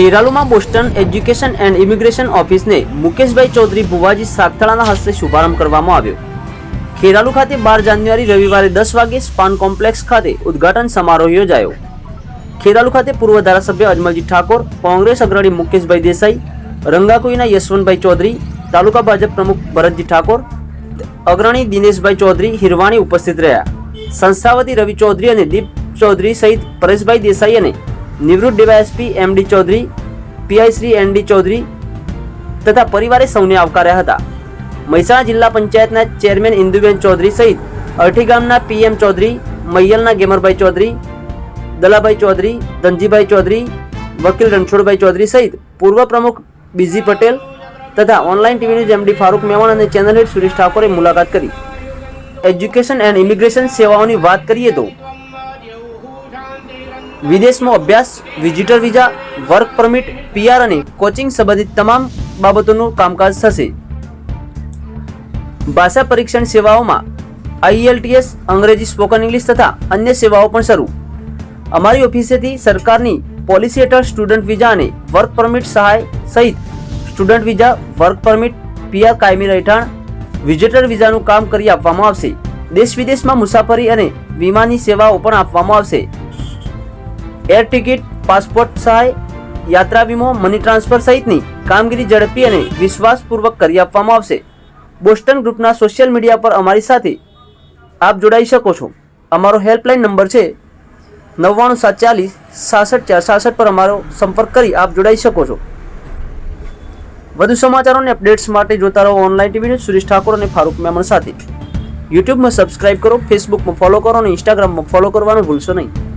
ખેરાલુમાં Boston education and immigration ઓફિસને મુકેશભાઈ ચૌધરી ભુવાજી સાગથળાના હસ્તે શુભારંભ કરવામાં આવ્યો. ખેરાલુ ખાતે બાર જાન્યુઆરી રવિવારે દસ વાગે સ્પાન કોમ્પ્લેક્સ ખાતે ઉદ્ઘાટન સમારોહ યોજાયો. ખેરાલુ ખાતે પૂર્વ ધારાસભ્ય અજમલજી ઠાકોર, કોંગ્રેસ અગ્રણી મુકેશભાઈ દેસાઈ, રંગાકુઈના યશવંતભાઈ ચૌધરી, તાલુકા ભાજપ પ્રમુખ ભરતજી ઠાકોર, અગ્રણી દિનેશભાઈ ચૌધરી હિરવાણી ઉપસ્થિત રહ્યા. સંસ્થાવતી રવિ ચૌધરી અને દીપ ચૌધરી સહિત પરેશભાઈ દેસાઈ અને નિવૃત્ત DYSP MD Chaudhary, PI Shri ND Chaudhary તથા પરિવારે સૌને આવકાર્યા હતા. મહેસાણા જિલ્લા પંચાયતના ચેરમેન ઇન્દુબેન ચૌધરી સહિત અરઠી ગામના પીએમ ચૌધરી, મૈયલના ગેમરભાઈ ચૌધરી, દલાભાઈ ચૌધરી, ધનજીભાઈ ચૌધરી, વકીલ રણછોડભાઈ ચૌધરી સહિત પૂર્વ પ્રમુખ બીજી પટેલ તથા online TV news MD Farooq Mewan અને ચેનલ હેડ સુરેશ ઠાકોરે મુલાકાત કરી. એજ્યુકેશન એન્ડ ઇમિગ્રેશન સેવાઓની વાત કરીએ તો વિદેશમાં અભ્યાસ visitor visa work permit PR અને કોચિંગ સંબંધિત તમામ બાબતોનું કામકાજ થશે. ભાષા પરીક્ષણ સેવાઓમાં આઈએલટીએસ અંગ્રેજી સ્પોકન ઇંગ્લિશ તથા અન્ય સેવાઓ પણ શરૂ. અમારી ઓફિસેથી સરકારની પોલિસી હેઠળ સ્ટુડન્ટ વિઝા અને વર્ક પરમિટ સહાય સહિત student visa work permit PR કાયમી રહેઠાણ વિઝિટર વિઝાનું કામ કરી આપવામાં આવશે. દેશ વિદેશમાં મુસાફરી અને વીમાની સેવાઓ પણ આપવામાં આવશે. એર ટિકિટ, પાસપોર્ટ સહાય યાત્રા વીમો મની ટ્રાન્સફર સહિતની કામગીરી ઝડપી અને વિશ્વાસપૂર્વક કરી આપવામાં આવશે. બોસ્ટન ગ્રુપના સોશિયલ મીડિયા પર અમારી સાથે આપ જોડાઈ શકો છો. અમારો હેલ્પલાઇન નંબર છે નવ્વાણું સાત ચાલીસ સાસઠ ચાર સાસઠ પર અમારો સંપર્ક કરી આપ જોડાઈ શકો છો. વધુ સમાચારો અને અપડેટ્સ માટે જોતા રહો online TV news Suresh Thakor અને ફારૂક મેમણ સાથે. યુટ્યુબમાં સબસ્ક્રાઇબ કરો, ફેસબુકમાં ફોલો કરો અને ઇન્સ્ટાગ્રામમાં ફોલો કરવાનું ભૂલશો નહીં.